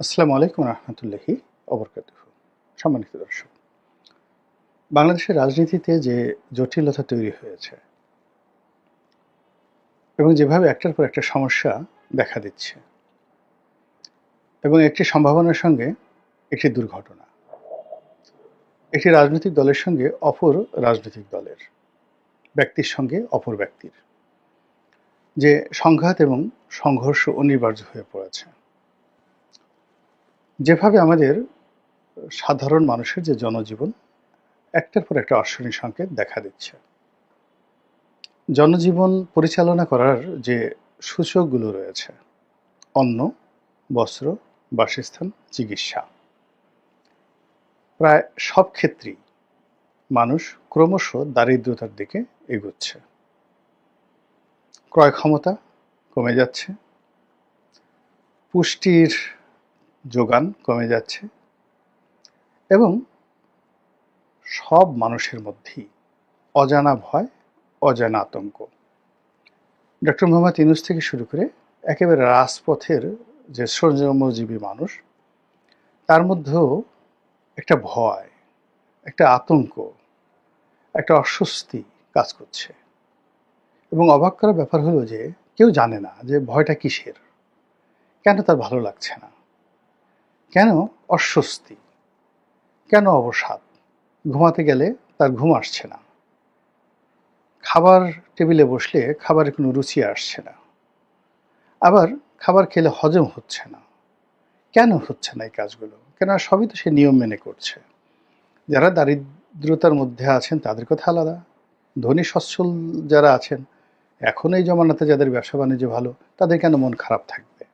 আসসালামু আলাইকুম রহমতুল্লাহি অবরকাত সম্মানিত দর্শক, বাংলাদেশের রাজনীতিতে যে জটিলতা তৈরি হয়েছে এবং যেভাবে একটার পর একটা সমস্যা দেখা দিচ্ছে এবং একটি সম্ভাবনার সঙ্গে একটি দুর্ঘটনা, একটি রাজনৈতিক দলের সঙ্গে অপর রাজনৈতিক দলের, ব্যক্তির সঙ্গে অপর ব্যক্তির যে সংঘাত এবং সংঘর্ষ অনিবার্য হয়ে পড়েছে। যেভাবে আমাদের সাধারণ মানুষের যে জনজীবন, একটার পর একটা অশ্বনী সংকেত দেখা দিচ্ছে। জনজীবন পরিচালনা করার যে সূচকগুলো রয়েছে, অন্ন, বস্ত্র, বাসস্থান, চিকিৎসা, প্রায় সব ক্ষেত্রেই মানুষ ক্রমশ দারিদ্রতার দিকে এগোচ্ছে। ক্রয় ক্ষমতা কমে যাচ্ছে। পুষ্টির যোগান কমে যাচ্ছে এবং সব মানুষের মধ্যেই অজানা ভয়, অজানা আতঙ্ক। ডক্টর মোহাম্মদ ইনুস থেকে শুরু করে একেবারে রাজপথের যে শ্রমজীবী মানুষ, তার মধ্যেও একটা ভয়, একটা আতঙ্ক, একটা অস্বস্তি কাজ করছে। এবং অবাক করার ব্যাপার হলো যে কেউ জানে না যে ভয়টা কিসের, কেন তার ভালো লাগছে না। কেন অস্বস্তি? কেন অবসাদ? ঘুমাতে গেলে তার ঘুম আসছে না। খাবার টেবিলে বসলে খাবারে কোনো রুচি আসছে না। আবার খাবার খেলে হজম হচ্ছে না। কেন হচ্ছে না এই কাজগুলো? কেন সবই তো সে নিয়ম মেনে করছে। যারা দারিদ্রতার মধ্যে আছেন তাদের কথা আলাদা। ধনী সচ্ছল যারা আছেন, এখন এই জমানাতে যাদের ব্যবসা বাণিজ্য ভালো, তাদের কেন মন খারাপ থাকবে?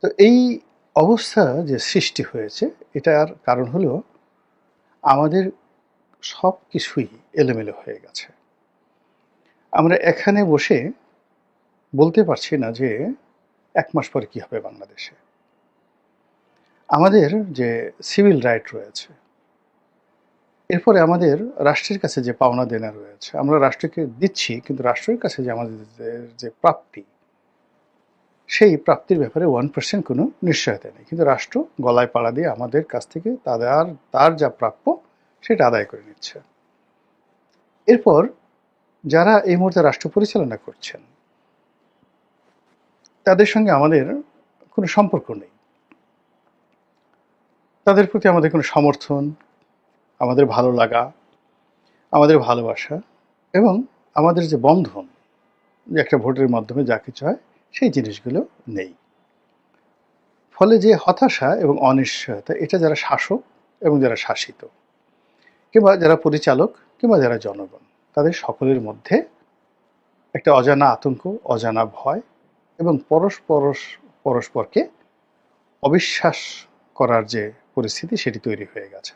তো এই অবস্থা যে সৃষ্টি হয়েছে, এটার কারণ হলো আমাদের সব কিছুই এলোমেলো হয়ে গেছে। আমরা এখানে বসে বলতে পারছি না যে এক মাস পরে কী হবে বাংলাদেশে। আমাদের যে সিভিল রাইট রয়েছে, এরপরে আমাদের রাষ্ট্রের কাছে যে পাওনা দেনা রয়েছে, আমরা রাষ্ট্রকে দিচ্ছি, কিন্তু রাষ্ট্রের কাছে যে আমাদের যে প্রাপ্তি সেই প্রাপ্তির ব্যাপারে ওয়ান পার্সেন্ট কোনো নিশ্চয়তা নেই। কিন্তু রাষ্ট্র গলায় পাড়া দিয়ে আমাদের কাছ থেকে তাদের তার যা প্রাপ্য সেটা আদায় করে নিচ্ছে। এরপর যারা এই মুহূর্তে রাষ্ট্র পরিচালনা করছেন, তাদের সঙ্গে আমাদের কোনো সম্পর্ক নেই। তাদের প্রতি আমাদের কোনো সমর্থন, আমাদের ভালো লাগা, আমাদের ভালোবাসা এবং আমাদের যে বন্ধন, যে একটা ভোটের মাধ্যমে যা কিছু হয় সেই জিনিসগুলো নেই। ফলে যে হতাশা এবং অনিশ্চয়তা, এটা যারা শাসক এবং যারা শাসিত, কিংবা যারা পরিচালক কিংবা যারা জনগণ, তাদের সকলের মধ্যে একটা অজানা আতঙ্ক, অজানা ভয় এবং পরস্পর পরস্পরকে অবিশ্বাস করার যে পরিস্থিতি, সেটি তৈরি হয়ে গেছে।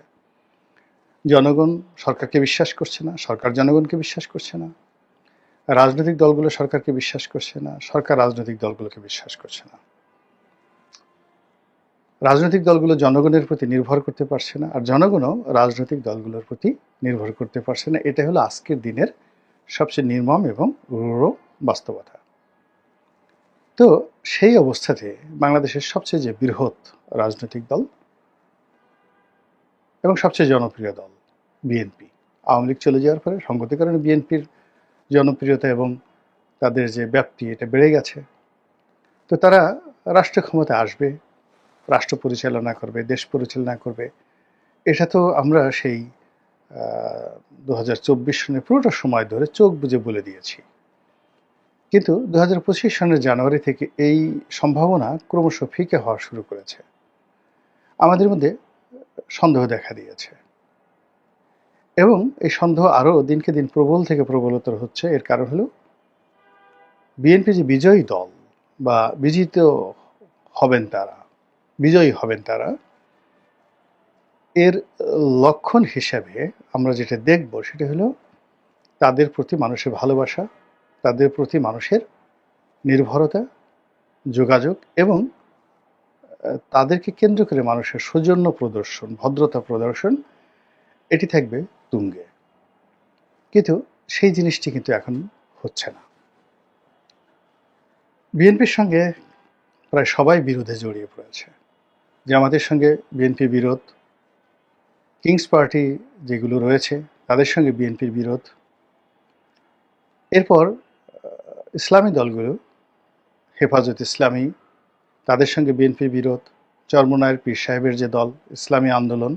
জনগণ সরকারকে বিশ্বাস করছে না, সরকার জনগণকে বিশ্বাস করছে না। রাজনৈতিক দলগুলো সরকারকে বিশ্বাস করছে না, সরকার রাজনৈতিক দলগুলোকে বিশ্বাস করছে না। রাজনৈতিক দলগুলো জনগণের প্রতি নির্ভর করতে পারছে না আর জনগণও রাজনৈতিক দলগুলোর প্রতি নির্ভর করতে পারছে না। এটা হলো আজকের দিনের সবচেয়ে নির্মম এবং রূঢ় বাস্তবতা। তো সেই অবস্থাতে বাংলাদেশের সবচেয়ে যে বৃহৎ রাজনৈতিক দল এবং সবচেয়ে জনপ্রিয় দল, বিএনপি। আওয়ামী লীগ চলে যাওয়ার পরে সংগতি কারণে বিএনপির জনপ্রিয়তা এবং তাদের যে ব্যাপ্তি, এটা বেড়ে গেছে। তো তারা রাষ্ট্র ক্ষমতা আসবে, রাষ্ট্র পরিচালনা করবে, দেশ পরিচালনা করবে। এটা তো আমরা সেই দু হাজার সনের পুরোটা সময় ধরে চোখ বুঝে বলে দিয়েছি। কিন্তু দু হাজার পঁচিশ সনের জানুয়ারি থেকে এই সম্ভাবনা ক্রমশ ফিকে হওয়া শুরু করেছে। আমাদের মধ্যে সন্দেহ দেখা দিয়েছে। এবং এই সন্দেহ আরও দিনকে দিন প্রবল থেকে প্রবলতর হচ্ছে। এর কারণ হলো বিএনপি যে বিজয়ী দল বা বিজিত হবেন তারা, বিজয়ী হবেন তারা, এর লক্ষণ হিসাবে আমরা যেটা দেখব সেটা হলো তাদের প্রতি মানুষের ভালোবাসা, তাদের প্রতি মানুষের নির্ভরতা, যোগাযোগ এবং তাদেরকে কেন্দ্র করে মানুষের সৌজন্য প্রদর্শন, ভদ্রতা প্রদর্শন, এটি থাকবে তুঙ্গে। কিন্তু সেই জিনিসটি কিন্তু এখন হচ্ছে না। বিএনপির সঙ্গে প্রায় সবাই বিরোধে জড়িয়ে পড়েছে। যে আমাদের সঙ্গে বিএনপি বিরোধ কিংস পার্টি যেগুলো রয়েছে, তাদের সঙ্গে বিএনপির বিরোধ। এরপর ইসলামী দলগুলো, হেফাজত ইসলামী, তাদের সঙ্গে বিএনপির বিরোধ, চরমনায়ের পীর সাহেবের যে দল, ইসলামী আন্দোলন,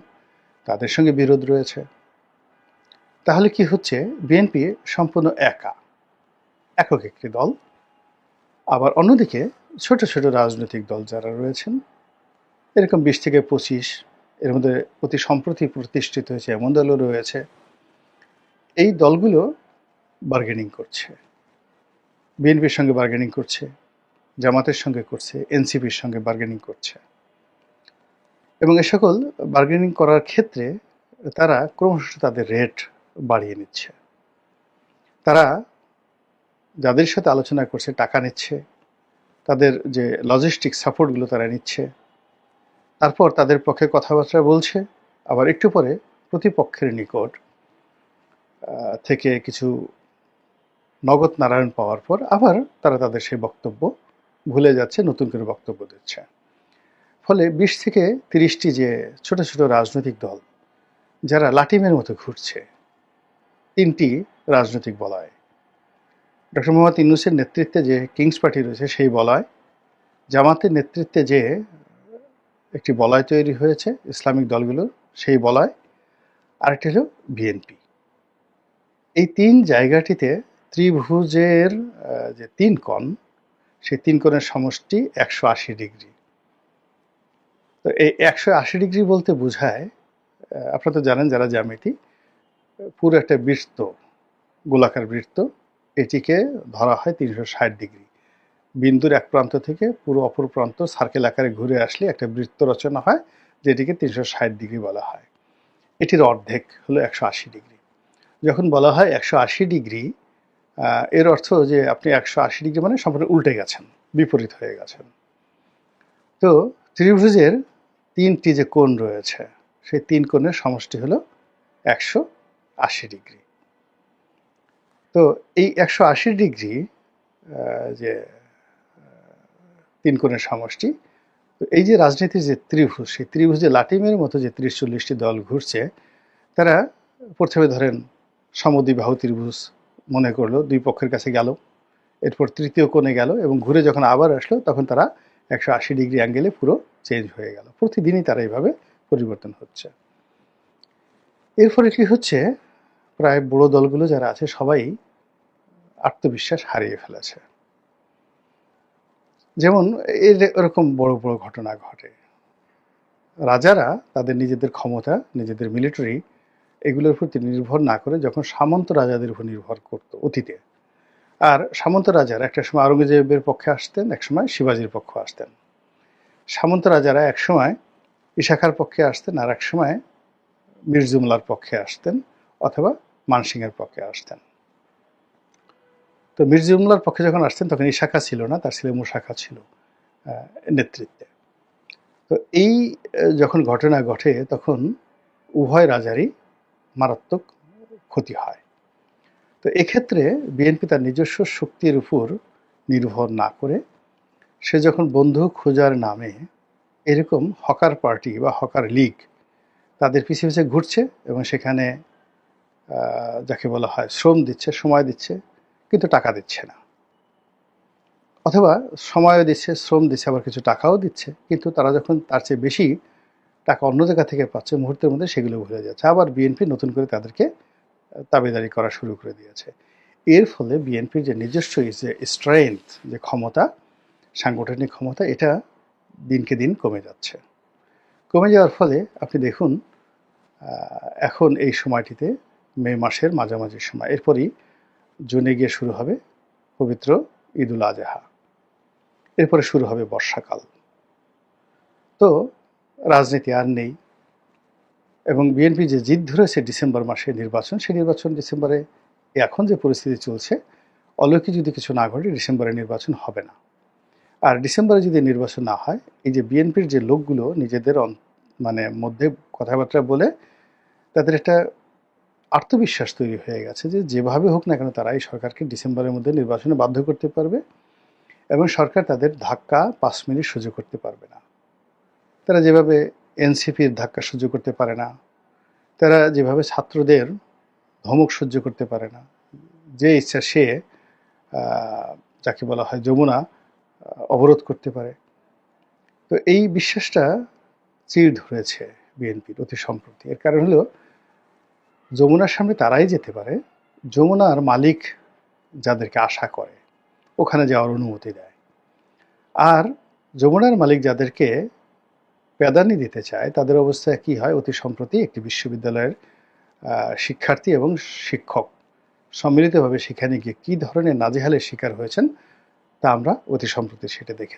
তাদের সঙ্গে বিরোধ রয়েছে। তাহলে কি হচ্ছে? বিএনপি সম্পূর্ণ একা। একক একটি দল। আবার অন্যদিকে ছোট ছোট রাজনৈতিক দল যারা রয়েছেন, এরকম বিশ থেকে পঁচিশ, এর মধ্যে অতি সম্প্রতি প্রতিষ্ঠিত হয়েছে এমন দলও রয়েছে। এই দলগুলো বার্গেনিং করছে। বিএনপির সঙ্গে বার্গেনিং করছে, জামাতের সঙ্গে করছে এনসিপির সঙ্গে বার্গেনিং করছে। এবং এ সকল বার্গেনিং করার ক্ষেত্রে তারা ক্রমশ তাদের রেট বাড়িয়ে নিচ্ছে। তারা যাদের সাথে আলোচনা করছে, টাকা নিচ্ছে, তাদের যে লজিস্টিক সাপোর্টগুলো তারা নিচ্ছে, তারপর তাদের পক্ষে কথাবার্তা বলছে, আবার একটু পরে প্রতিপক্ষের নিকট থেকে কিছু নগদ নারায়ণ পাওয়ার পর আবার তারা তাদের সেই বক্তব্য ভুলে যাচ্ছে, নতুন করে বক্তব্য দিচ্ছে। ফলে বিশ থেকে তিরিশটি যে ছোট ছোট রাজনৈতিক দল, যারা লাটিমের মতো ঘুরছে তিনটি রাজনৈতিক বলয়। ডক্টর মোহাম্মদ ইউনুসের নেতৃত্বে যে কিংস পার্টি রয়েছে সেই বলয়, জামাতের নেতৃত্বে যে একটি বলয় তৈরি হয়েছে ইসলামিক দলগুলোর সেই বলয়, আরেকটি হলো বিএনপি। এই তিন জায়গাটিতে ত্রিভুজের যে তিন কোণ, সেই তিন কোণের সমষ্টি একশো আশি ডিগ্রি। তো এই একশো আশি ডিগ্রি বলতে বোঝায় আপনারা তো জানেন যারা জ্যামিতি পুরো একটা বৃত্ত, গোলাকার বৃত্ত, এটিকে ধরা হয় তিনশো ষাট ডিগ্রি। বিন্দুর এক প্রান্ত থেকে পুরো অপর প্রান্ত সার্কেল আকারে ঘুরে আসলে একটা বৃত্ত রচনা হয়, যেটিকে তিনশো ষাট ডিগ্রি বলা হয়। এটির অর্ধেক হলো একশো আশি ডিগ্রি। যখন বলা হয় একশো আশি ডিগ্রি এর অর্থ যে আপনি একশো আশি ডিগ্রি মানে সম্পূর্ণ উল্টে গেছেন, বিপরীত হয়ে গেছেন। তো ত্রিভুজের তিনটি যে কোণ রয়েছে, সেই তিন কোণের সমষ্টি হলো একশো আশি ডিগ্রি। তো এই একশো আশি ডিগ্রি যে তিন কোণের সমষ্টি, তো এই যে রাজনীতির যে ত্রিভুজ, সেই ত্রিভুজে লাটিমের মতো যে ত্রিশ চল্লিশটি দল ঘুরছে, তারা প্রথমে ধরেন সমদ্বিবাহু ত্রিভুজ মনে করল, দুই পক্ষের কাছে গেল, এরপর তৃতীয় কোণে গেল এবং ঘুরে যখন আবার আসলো, তখন তারা একশো আশি ডিগ্রি অ্যাঙ্গেলে পুরো চেঞ্জ হয়ে গেল। প্রতিদিনই তারা এইভাবে পরিবর্তন হচ্ছে। এর ফলে কি হচ্ছে? প্রায় বড় দলগুলো যারা আছে, সবাই আত্মবিশ্বাস হারিয়ে ফেলেছে। যেমন এর এরকম বড় বড় ঘটনা ঘটে। রাজারা তাদের নিজেদের ক্ষমতা, নিজেদের মিলিটারি এগুলোর প্রতি নির্ভর না করে যখন সামন্ত রাজাদের উপর নির্ভর করত অতীতে। আর সামন্ত রাজারা একটা সময় আওরঙ্গজেবের পক্ষে আসতেন, এক সময় শিবাজির পক্ষে আসতেন। সামন্ত রাজারা এক সময় ইশাখার পক্ষে আসতেন আর এক সময় মির্জুমলার পক্ষে আসতেন অথবা মানসিংহের পক্ষে আসতেন। তো মির্জুমলার পক্ষে যখন আসতেন, তখন এই শাখা ছিল না, তার ছেলে মুশাখা ছিল নেতৃত্বে। তো এই যখন ঘটনা ঘটে, তখন উভয় রাজারই মারাত্মক ক্ষতি হয়। তো এক্ষেত্রে বিএনপি তার নিজস্ব শক্তির উপর নির্ভর না করে, সে যখন বন্ধু খোঁজার নামে এরকম হকার পার্টি বা হকার লীগ তাদের পিছিয়ে পিছিয়ে ঘুরছে এবং সেখানে যাকে বলা হয় শ্রম দিচ্ছে সময় দিচ্ছে কিন্তু টাকা দিচ্ছে না। অথবা সময়ও দিচ্ছে শ্রম দিচ্ছে আবার কিছু টাকাও দিচ্ছে কিন্তু তারা যখন তার চেয়ে বেশি টাকা অন্য জায়গা থেকে পাচ্ছে মুহূর্তের মধ্যে সেগুলো ভুলে যাচ্ছে। আবার বিএনপি নতুন করে তাদেরকে আহ, তাবেদারি করা শুরু করে দিয়েছে। এর ফলে বিএনপির যে নিজস্ব যে স্ট্রেংথ যে ক্ষমতা সাংগঠনিক ক্ষমতা এটা দিনকে দিন কমে যাচ্ছে। কমে যাওয়ার ফলে আপনি দেখুন এখন এই সময়টিতে মে মাসের মাঝামাঝি সময়। এরপরই জুনে গিয়ে শুরু হবে পবিত্র ঈদুল আজহা। এরপরে শুরু হবে বর্ষাকাল। তো রাজনীতি আর নেই এবং বিএনপি যে জিদ ধরেছে ডিসেম্বর মাসে নির্বাচন, সেই নির্বাচন ডিসেম্বরে এখন যে পরিস্থিতি চলছে, অলৌকিক যদি কিছু না ঘটে, ডিসেম্বরে নির্বাচন হবে না। আর ডিসেম্বরে যদি নির্বাচন না হয়, এই যে বিএনপির যে লোকগুলো, নিজেদের মানে মধ্যে কথাবার্তা বলে, তাদের একটা আত্মবিশ্বাস তৈরি হয়ে গেছে যে যেভাবে হোক না কেন তারা এই সরকারকে ডিসেম্বরের মধ্যে নির্বাচনে বাধ্য করতে পারবে এবং সরকার তাদের ধাক্কা পাঁচ মিনিট সহ্য করতে পারবে না। তারা যেভাবে এনসিপির ধাক্কা সহ্য করতে পারে না, তারা যেভাবে ছাত্রদের ধমক সহ্য করতে পারে না, যে ইচ্ছা সে যাকে বলা হয় যমুনা অবরোধ করতে পারে। তো এই বিশ্বাসটা চির ধরেছে বিএনপির অতি সম্প্রতি। এর কারণ হলো যমুনার সামনে তারাই যেতে পারে, যমুনার মালিক যাদেরকে আশা করে, ওখানে যাওয়ার অনুমতি দেয়। আর যমুনার মালিক যাদেরকে প্যাদানি দিতে চায়, তাদের অবস্থা কি হয়? অতি সম্প্রতি একটি বিশ্ববিদ্যালয়ের শিক্ষার্থী এবং শিক্ষক সম্মিলিতভাবে সেখানে গিয়ে কী ধরনের নাজেহালের শিকার হয়েছেন তা আমরা অতি সম্প্রতি সেটা দেখেছি।